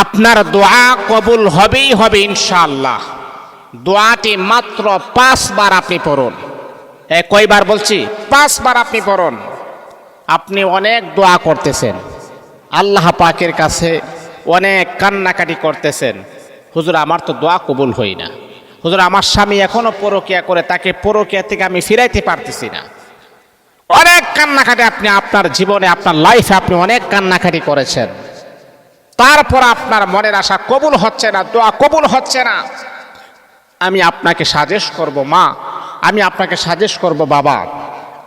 আপনার দোয়া কবুল হবেই হবে ইনশাআল্লাহ। দোয়াটি মাত্র পাঁচবার আপনি পড়ুন। এ কয়বার বলছি? পাঁচবার আপনি পড়ুন। আপনি অনেক দোয়া করতেছেন। আল্লাহ পাকের কাছে অনেক কান্নাকাটি করতেছেন। হুজুর, আমার তো দোয়া কবুল হই না। হুজুর, আমার স্বামী এখনও পরকিয়া করে, তাকে পরকিয়া থেকে আমি ফিরাইতে পারতেছি না। অনেক কান্নাকাটি আপনি, আপনার জীবনে, আপনার লাইফে আপনি অনেক কান্নাকাটি করেছেন। তারপর আপনার মনের আশা কবুল হচ্ছে না, দোয়া কবুল হচ্ছে না। আমি আপনাকে সাজেস্ট করব, মা, আমি আপনাকে সাজেস্ট করব, বাবা,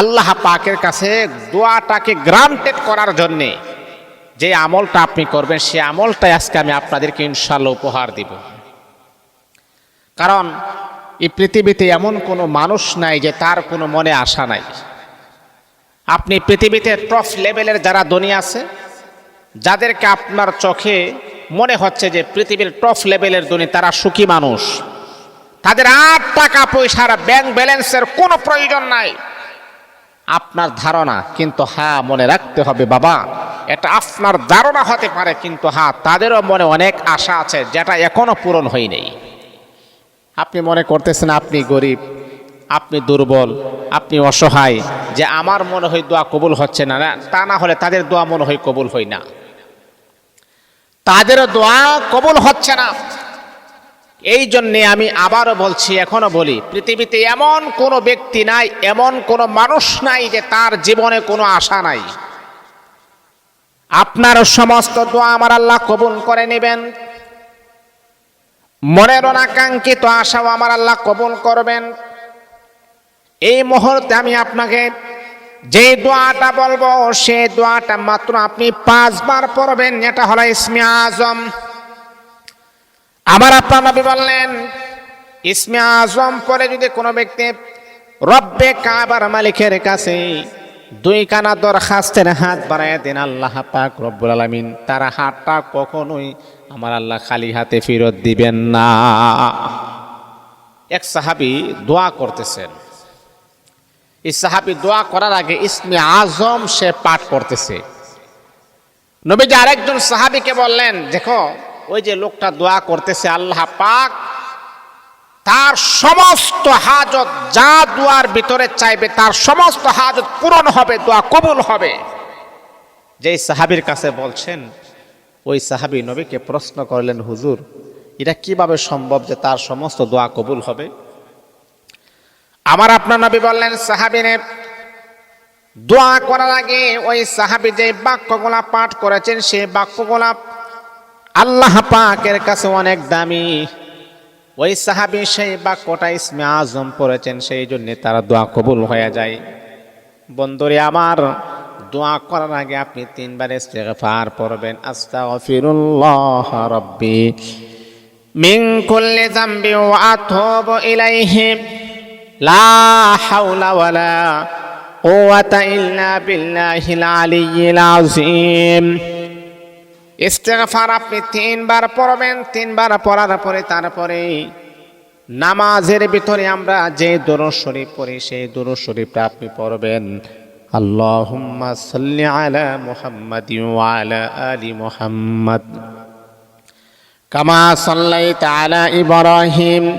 আল্লাহ পাকের কাছে দোয়াটাকে গ্রান্টেড করার জন্যে যে আমলটা আপনি করবেন, সে আমলটাই আজকে আমি আপনাদেরকে ইনশাল্লাহ উপহার দিব। কারণ এই পৃথিবীতে এমন কোনো মানুষ নাই যে তার কোনো মনে আশা নাই। আপনি পৃথিবীতে টপ লেভেলের যারা ধনী আছে যাদেরকে আপনার চোখে মনে হচ্ছে যে পৃথিবীর টপ লেভেলের ধনী, তারা সুখী মানুষ। তাদের আট টাকা পয়সার ব্যাংক ব্যালেন্সের কোনো প্রয়োজন নাই। আপনার ধারণা, কিন্তু হ্যাঁ মনে রাখতে হবে বাবা, এটা আপনার ধারণা হতে পারে, কিন্তু হ্যাঁ তাদেরও মনে অনেক আশা আছে, যেটা এখনও পূরণ হয়নি আপনি মনে করতেছেন, আপনি গরিব, আপনি দুর্বল, আপনি অসহায়, যে আমার মনে হয় দোয়া কবুল হচ্ছে না, তা না হলে তাদের দোয়া মনে হয় কবুল হয় না। তাদেরও দোয়া কবুল হচ্ছে না। এই জন্যে আমি আবারও বলছি, এখনও বলি, পৃথিবীতে এমন কোনো ব্যক্তি নাই, এমন কোনো মানুষ নাই যে তার জীবনে কোনো আশা নাই। আপনার সমস্ত দোয়া আমার আল্লাহ কবুল করে নেবেন। মনের অনাকাঙ্ক্ষিত আশাও আমার আল্লাহ কবুল করবেন। এই মুহূর্তে আমি আপনাকে যে দোয়াটা বলব সেই দোয়াটা মাত্র আপনি পাঁচবার পড়বেন, এটা হলো ইসমে আজম। আমার আপনার নবী বললেন, ইসমে আজম পরে যদি কোনো ব্যক্তি রব্বে কাবার মালিকের কাছে দুই কানা দরখাস্তের হাত বাড়ায় দেন, আল্লাহ পাক রব্বুল আলমিন, তার হাতটা কখনোই আমার আল্লাহ খালি হাতে ফেরত দিবেন না। এক সাহাবি দোয়া করতেছেন। এই সাহাবি দোয়া করার আগে ইসমে আজম সে পাঠ করতেছে নবীজি আরেকজন সাহাবিকে বললেন, দেখো, ওই যে লোকটা দোয়া করতেছে আল্লাহ পাক, তার সমস্ত হাজত যা দোয়ার ভিতরে চাইবে, তার সমস্ত হাজত পূরণ হবে, দোয়া কবুল হবে। যেই সাহাবির কাছে বলছেন, ওই সাহাবি নবীকে প্রশ্ন করলেন, হুজুর, এটা কীভাবে সম্ভব যে তার সমস্ত দোয়া কবুল হবে? আমার আপনার নবী বললেন সাহাবিনে দোয়া করার আগে ওই সাহাবি যে বাক্যগুলা পাঠ করেছেন সেই বাক্যগুলা আল্লাহ পাকের কাছে অনেক দামি। ওই সাহাবি সেই বাক্যটা ইসমে আজম পড়েছেন, সেই জন্যে তারা দোয়া কবুল হয়ে যায়। বন্ধুরে, আমার দোয়া করার আগে আপনি তিনবার ইস্তেগফার পড়বেন। আস্তাগফিরুল্লাহ রাব্বি। মিন কুল্লি যামবি ওয়া আতুবু ইলাইহি। ইল্লা আপনি তিনবার পড়বেন, তিনবার পড়ার পরে তারপরে নামাজের ভিতরে আমরা যে দরুদ শরীফ পড়ি, সেই দরুদ শরীফটা আপনি পড়বেন। সাল্লি আলা কামা সাল্লাইতা আলা ইব্রাহিম।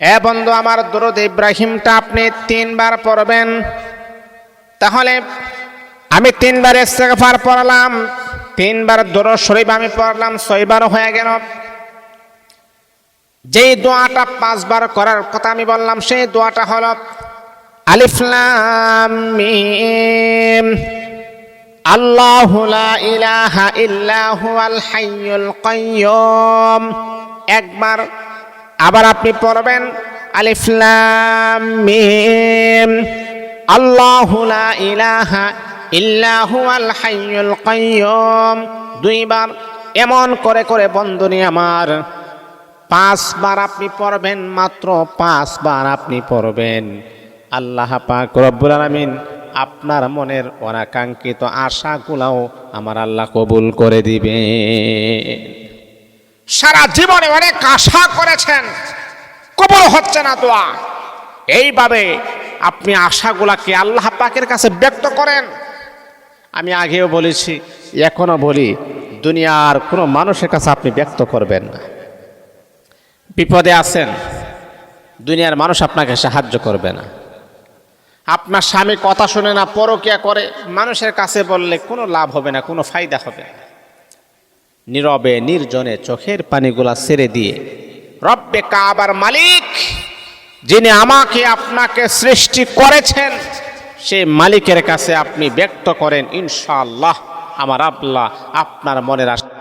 এ বন্ধু, আমার দরুদ ইব্রাহিমটা আপনি তিনবার পড়বেন। তাহলে আমি তিনবার ইস্তেগফার পড়লাম, তিনবার দরুদ শরীফ আমি পড়লাম, ছয়বার হয়ে গেল। যেই দোয়াটা পাঁচবার করার কথা আমি বললাম, সেই দোয়াটা হল আলিফলাম আল্লাহ ইলাহা ইল্লাহু আল হাইয়ুল একবার আবার আপনি পড়বেন আলিফলাম মিম। আল্লাহ ইলাহা ইল্লাহু আল হাইয়ুল দুইবার এমন করে করে বন্ধনী আমার, পাঁচবার আপনি পড়বেন, মাত্র পাঁচবার আপনি পড়বেন। আল্লাহ পাক রব্বুল আলামিন আপনার মনের অনাকাঙ্ক্ষিত আশাগুলাও আমার আল্লাহ কবুল করে দিবে সারা জীবনে অনেক আশা করেছেন, কবুল হচ্ছে না দোয়া। এইভাবে আপনি আশাগুলাকে আল্লাহ পাকের কাছে ব্যক্ত করেন। আমি আগেও বলেছি, এখনও বলি, দুনিয়ার কোনো মানুষের কাছে আপনি ব্যক্ত করবেন না। বিপদে আছেন, দুনিয়ার মানুষ আপনাকে সাহায্য করবে না। আপনার স্বামী কথা শুনে না, পরকিয়া করে, মানুষের কাছে বললে কোনো লাভ হবে না, কোনো ফায়দা হবে না। নীরবে নির্জনে চোখের পানিগুলা ছেড়ে দিয়ে, রব্বে কাবার মালিক, যিনি আমাকে আপনাকে সৃষ্টি করেছেন, সেই মালিকের কাছে আপনি ব্যক্ত করেন, ইনশাআল্লাহ, আমার আল্লাহ আপনার মনের আশা